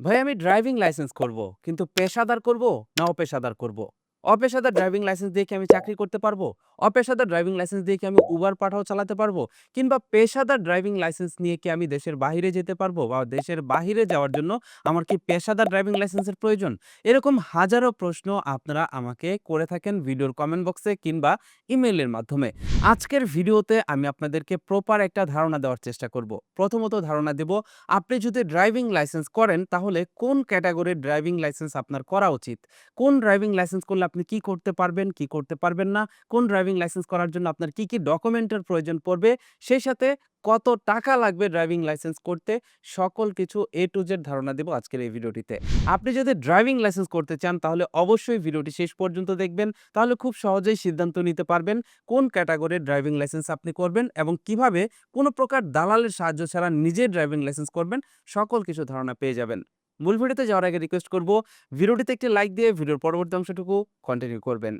ভাই আমি driving licence করব। কিন্তু পেশাদার করব না অপেশাদার করব? অপেশাদার ড্রাইভিং লাইসেন্স দিয়ে কি আমি চাকরি করতে পারব? অপেশাদার ড্রাইভিং লাইসেন্স দিয়ে কি আমি উবার পাঠাও চালাতে পারব? কিংবা পেশাদার ড্রাইভিং লাইসেন্স নিয়ে কি আমি দেশের বাহিরে যেতে পারব? বা দেশের বাহিরে যাওয়ার জন্য আমার কি পেশাদার ড্রাইভিং লাইসেন্সের প্রয়োজন? এরকম হাজারো প্রশ্ন আপনারা আমাকে করে থাকেন ভিডিওর কমেন্ট বক্সে কিংবা ইমেলের মাধ্যমে। আজকের ভিডিওতে আমি আপনাদেরকে প্রপার একটা ধারণা দেওয়ার চেষ্টা করব। প্রথমত ধারণা দেব, আপনি যদি ড্রাইভিং লাইসেন্স করেন তাহলে কোন ক্যাটেগরির ড্রাইভিং লাইসেন্স আপনার করা উচিত? কোন ড্রাইভিং লাইসেন্স করলে আপনি কি করতে পারবেন, কি করতে পারবেন না? কোন ড্রাইভিং লাইসেন্স করার জন্য আপনার কি, কি ডকুমেন্টের প্রয়োজন পড়বে? সেই সাথে কত টাকা লাগবে ড্রাইভিং লাইসেন্স করতে? সকল কিছু এ টু জেড ধারণা দেব আজকের এই ভিডিওটিতে। আপনি যদি ড্রাইভিং লাইসেন্স করতে চান তাহলে অবশ্যই ভিডিওটি শেষ পর্যন্ত দেখবেন। তাহলে খুব সহজেই সিদ্ধান্ত নিতে পারবেন কোন ক্যাটেগরির ড্রাইভিং লাইসেন্স আপনি করবেন এবং কীভাবে কোনো প্রকার দালালের সাহায্য ছাড়া নিজে ড্রাইভিং লাইসেন্স করবেন, সকল কিছু ধারণা পেয়ে যাবেন। মূল ভিডিওতে যাওয়ার আগে রিকোয়েস্ট করব, ভিডিওটিতে একটি লাইক দিয়ে ভিডিওর পরবর্তী অংশটুকু কন্টিনিউ করবেন।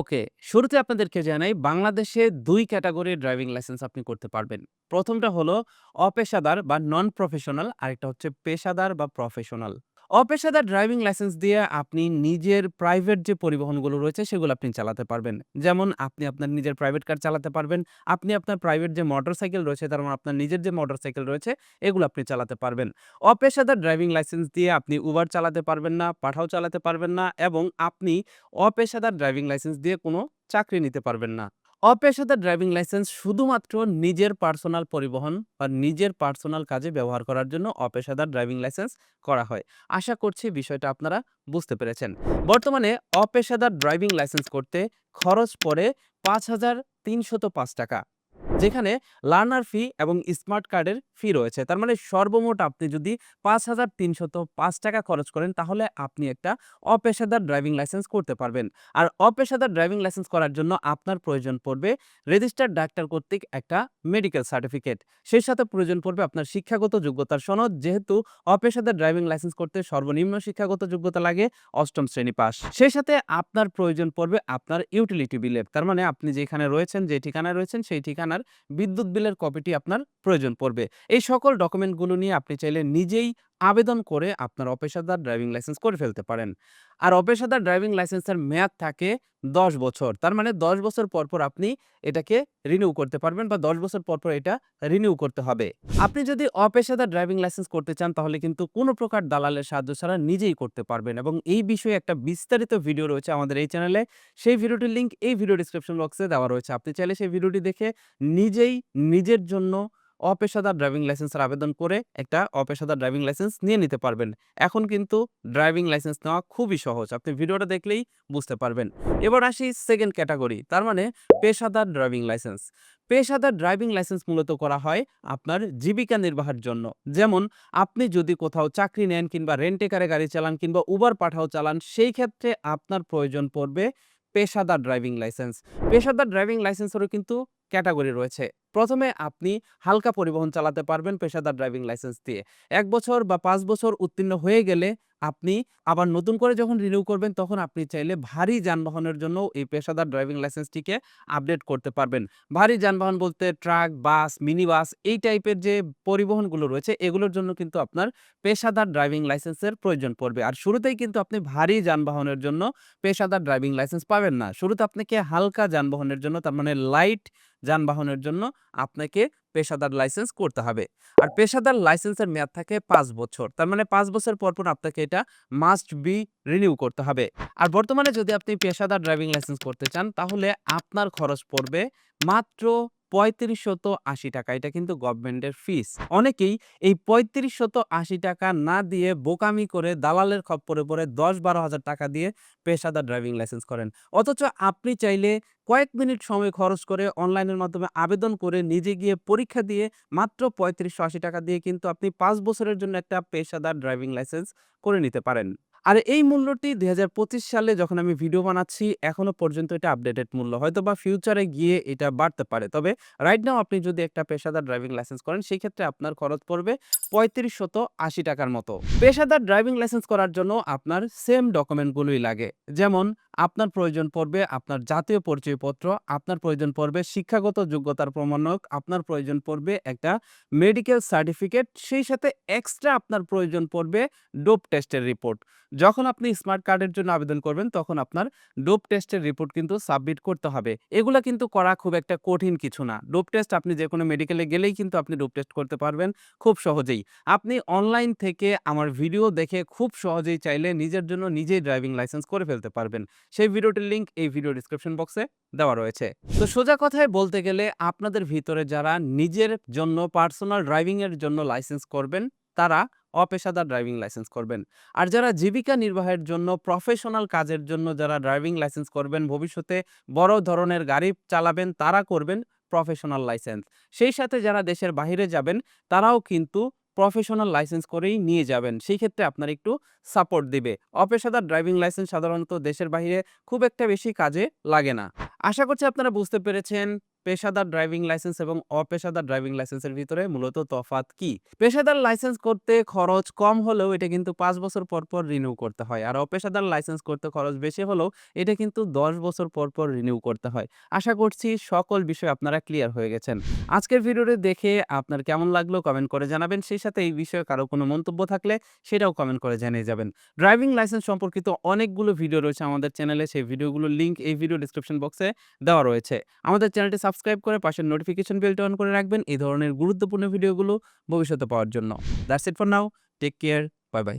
ওকে, শুরুতে আপনাদেরকে জানাই বাংলাদেশে দুই ক্যাটাগরির ড্রাইভিং লাইসেন্স আপনি করতে পারবেন। প্রথমটা হলো অপেশাদার বা নন প্রফেশনাল, আরেকটা হচ্ছে পেশাদার বা প্রফেশনাল। অপেশাদার ড্রাইভিং লাইসেন্স দিয়ে আপনি নিজের প্রাইভেট যে পরিবহনগুলো রয়েছে সেগুলো আপনি চালাতে পারবেন। যেমন আপনি আপনার নিজের প্রাইভেট কার চালাতে পারবেন, আপনি আপনার প্রাইভেট যে মোটরসাইকেল রয়েছে তার মানে আপনার নিজের যে মোটরসাইকেল রয়েছে এগুলো আপনি চালাতে পারবেন। অপেশাদার ড্রাইভিং লাইসেন্স দিয়ে আপনি উবার চালাতে পারবেন না, পাঠাও চালাতে পারবেন না এবং আপনি অপেশাদার ড্রাইভিং লাইসেন্স দিয়ে কোনো চাকরি নিতে পারবেন না। অপেশাদার ড্রাইভিং লাইসেন্স শুধুমাত্র নিজের পার্সোনাল পরিবহন বা নিজের পার্সোনাল কাজে ব্যবহার করার জন্য অপেশাদার ড্রাইভিং লাইসেন্স করা হয়। আশা করছি বিষয়টা আপনারা বুঝতে পেরেছেন। বর্তমানে অপেশাদার ড্রাইভিং লাইসেন্স করতে খরচ পড়ে ৳৫,৩০৫ টাকা। যেখানে লার্নার ফি এবং স্মার্ট কার্ডের ফি রয়েছে। তার মানে সর্বমোট আপনি যদি ৳৫,৩০৫ টাকা খরচ করেন তাহলে আপনি একটা অপেশাদার ড্রাইভিং লাইসেন্স করতে পারবেন। আর অপেশাদার ড্রাইভিং লাইসেন্স করার জন্য আপনার প্রয়োজন পড়বে রেজিস্টার্ড ডাক্তার কর্তৃক একটা মেডিকেল সার্টিফিকেট। সেই সাথে প্রয়োজন পড়বে আপনার শিক্ষাগত যোগ্যতার সনদ। যেহেতু অপেশাদার ড্রাইভিং লাইসেন্স করতে সর্বনিম্ন শিক্ষাগত যোগ্যতা লাগে অষ্টম শ্রেণি পাস। সেই সাথে আপনার প্রয়োজন পড়বে আপনার ইউটিলিটি বিলের। তার মানে আপনি যেখানে রয়েছেন, যে ঠিকানায় রয়েছেন সেই ঠিকানার বিদ্যুৎ বিলের কপিটি আপনার প্রয়োজন পড়বে। এই সকল ডকুমেন্টগুলো নিয়ে আপনি চাইলে নিজেই আবেদন করে আপনার অপেশাদার ড্রাইভিং লাইসেন্স করে ফেলতে পারেন। আর অপেশাদার ড্রাইভিং লাইসেন্সের মেয়াদ থাকে ১০ বছর। তার মানে ১০ বছর পর, পর আপনি এটাকে রিনিউ করতে পারবেন বা ১০ বছর পর, পর এটা রিনিউ করতে হবে। আপনি যদি অপেশাদার ড্রাইভিং লাইসেন্স করতে চান তাহলে কিন্তু কোনো প্রকার দালালের সাহায্য ছাড়া নিজেই করতে পারবেন এবং এই বিষয়ে একটা বিস্তারিত ভিডিও রয়েছে আমাদের এই চ্যানেলে। সেই ভিডিওটির লিঙ্ক এই ভিডিও ডেসক্রিপশন বক্সে দেওয়া রয়েছে। আপনি চাইলে সেই ভিডিওটি দেখে নিজেই নিজের জন্য অপেশাদার ড্রাইভিং লাইসেন্সের আবেদন করে একটা অপেশাদার ড্রাইভিং লাইসেন্স নিয়ে নিতে পারবেন। এখন কিন্তু ড্রাইভিং লাইসেন্স নেওয়া খুবই সহজ। আপনি ভিডিওটা দেখলেই বুঝতে পারবেন। এবার আসি সেকেন্ড ক্যাটাগরি তার মানে পেশাদার ড্রাইভিং লাইসেন্স। পেশাদার ড্রাইভিং লাইসেন্স মূলত করা হয় আপনার জীবিকা নির্বাহের জন্য। যেমন আপনি যদি কোথাও চাকরি নেন কিংবা রেন্ট এ কারে গাড়ি চালান কিংবা উবার পাঠাও চালান, সেই ক্ষেত্রে আপনার প্রয়োজন পড়বে পেশাদার ড্রাইভিং লাইসেন্স। পেশাদার ড্রাইভিং লাইসেন্সেরও কিন্তু ক্যাটাগরি রয়েছে। প্রথমে আপনি হালকা পরিবহন চালাতে পারবেন পেশাদার ড্রাইভিং লাইসেন্স দিয়ে। এক বছর বা পাঁচ বছর উত্তীর্ণ হয়ে গেলে আপনি আবার নতুন করে যখন রিনিউ করবেন তখন আপনি চাইলে ভারী যানবাহনের জন্য এই পেশাদার ড্রাইভিং লাইসেন্সটিকে আপডেট করতে পারবেন। ভারী যানবাহন বলতে ট্রাক, বাস, মিনি বাস এই টাইপের যে পরিবহনগুলো রয়েছে এগুলোর জন্য কিন্তু আপনার পেশাদার ড্রাইভিং লাইসেন্সের প্রয়োজন পড়বে। আর শুরুতেই কিন্তু আপনি ভারী যানবাহনের জন্য পেশাদার ড্রাইভিং লাইসেন্স পাবেন না। শুরুতে আপনাকে হালকা যানবাহনের জন্য তার মানে লাইট যানবাহনের জন্য আপনাকে পেশাদার লাইসেন্স করতে হবে। আর পেশাদার লাইসেন্সের মেয়াদ থাকে পাঁচ বছর। তার মানে পাঁচ বছর পর, পর আপনাকে এটা মাস্ট বি রিনিউ করতে হবে। আর বর্তমানে যদি আপনি পেশাদার ড্রাইভিং লাইসেন্স করতে চান তাহলে আপনার খরচ পড়বে মাত্র ৳৩৫৮০ টাকা। এটা কিন্তু গভর্নমেন্টের ফিস। অনেকেই এই ৳৩৫৮০ টাকা না দিয়ে বোকামি করে দালালের খপ্পরে পড়ে দশ বারো হাজার টাকা দিয়ে পেশাদার ড্রাইভিং লাইসেন্স করেন। অথচ আপনি চাইলে কয়েক মিনিট সময় খরচ করে অনলাইনের মাধ্যমে আবেদন করে নিজে গিয়ে পরীক্ষা দিয়ে মাত্র ৳৩৫৮০ টাকা দিয়ে কিন্তু আপনি পাঁচ বছরের জন্য একটা পেশাদার ড্রাইভিং লাইসেন্স করে নিতে পারেন। আর এই মূল্যটি দু হাজার পঁচিশ সালে যখন আমি ভিডিও বানাচ্ছি এখনও পর্যন্ত এটা আপডেটেড মূল্য। হয়তো বা ফিউচারে গিয়ে এটা বাড়তে পারে। তবে রাইট নাও আপনি যদি একটা পেশাদার ড্রাইভিং লাইসেন্স করেন, সেই ক্ষেত্রে আপনার খরচ পড়বে ৳৩৫৮০ টাকার মতো। পেশাদার ড্রাইভিং লাইসেন্স করার জন্য আপনার সেম ডকুমেন্টগুলোই লাগে। যেমন আপনার প্রয়োজন পড়বে আপনার জাতীয় পরিচয়পত্র, আপনার প্রয়োজন পড়বে শিক্ষাগত যোগ্যতার প্রমাণক, আপনার প্রয়োজন পড়বে একটা মেডিকেল সার্টিফিকেট, সেই সাথে এক্সট্রা আপনার প্রয়োজন পড়বে ডোপ টেস্টের রিপোর্ট। যখন আপনি স্মার্ট কার্ডের জন্য আবেদন করবেন তখন আপনার ডোপ টেস্টের রিপোর্ট কিন্তু সাবমিট করতে হবে। এগুলা কিন্তু করা খুব একটা কঠিন কিছু না। ডোপ টেস্ট আপনি যে কোনো মেডিকেলে গেলেই কিন্তু আপনি ডোপ টেস্ট করতে পারবেন খুব সহজেই। আপনি অনলাইন থেকে আমার ভিডিও দেখে খুব সহজেই চাইলে নিজের জন্য নিজেই ড্রাইভিং লাইসেন্স করে ফেলতে পারবেন। সেই ভিডিওটির লিংক এই ভিডিও ডিসক্রিপশন বক্সে দেওয়া রয়েছে। তো সোজা কথায় বলতে গেলে আপনাদের ভিতরে যারা নিজের জন্য পার্সোনাল ড্রাইভিং এর জন্য লাইসেন্স করবেন, তারা অপেশাদার ড্রাইভিং লাইসেন্স করবেন। আর যারা জীবিকা নির্বাহের জন্য প্রফেশনাল কাজের জন্য যারা ড্রাইভিং লাইসেন্স করবেন, ভবিষ্যতে বড় ধরনের গাড়ি চালাবেন, তারা করবেন প্রফেশনাল লাইসেন্স। সেই সাথে যারা দেশের বাহিরে যাবেন, তারাও কিন্তু প্রফেশনাল লাইসেন্স করেই নিয়ে যাবেন। সেই ক্ষেত্রে আপনার একটু সাপোর্ট দিবে। অপেশাদার ড্রাইভিং লাইসেন্স সাধারণত দেশের বাইরে খুব একটা বেশি কাজে লাগে না। আশা করছি আপনারা বুঝতে পেরেছেন পেশাদার ড্রাইভিং লাইসেন্স এবং অপেশাদার ড্রাইভিং লাইসেন্সের ভিতরে মূলত তফাৎ কি? পেশাদার লাইসেন্স করতে খরচ কম হলেও এটা কিন্তু পাঁচ বছর পর, পর রিনিউ করতে হয়। আর অপেশাদার লাইসেন্স করতে খরচ বেশি হলেও এটা কিন্তু ১০ বছর পর, পর রিনিউ করতে হয়। আশা করছি সকল বিষয় আপনারা ক্লিয়ার হয়ে গেছেন। আজকের ভিডিওটি দেখে আপনার কেমন লাগল কমেন্ট করে জানাবেন। সেই সাথে এই বিষয়ে কারও কোনো মন্তব্য থাকলে সেটাও কমেন্ট করে জানিয়ে যাবেন। ড্রাইভিং লাইসেন্স সম্পর্কিত অনেকগুলো ভিডিও রয়েছে আমাদের চ্যানেলে। সেই ভিডিওগুলোর লিঙ্ক এই ভিডিও ডেসক্রিপশন বক্সে দেওয়া রয়েছে। আমাদের চ্যানেলটি সাবস্ক্রাইব করে পাশের নোটিফিকেশন বেলটা অন করে রাখবেন এই ধরনের গুরুত্বপূর্ণ ভিডিওগুলো ভবিষ্যতে পাওয়ার জন্য। That's it for now. Take care. Bye, bye.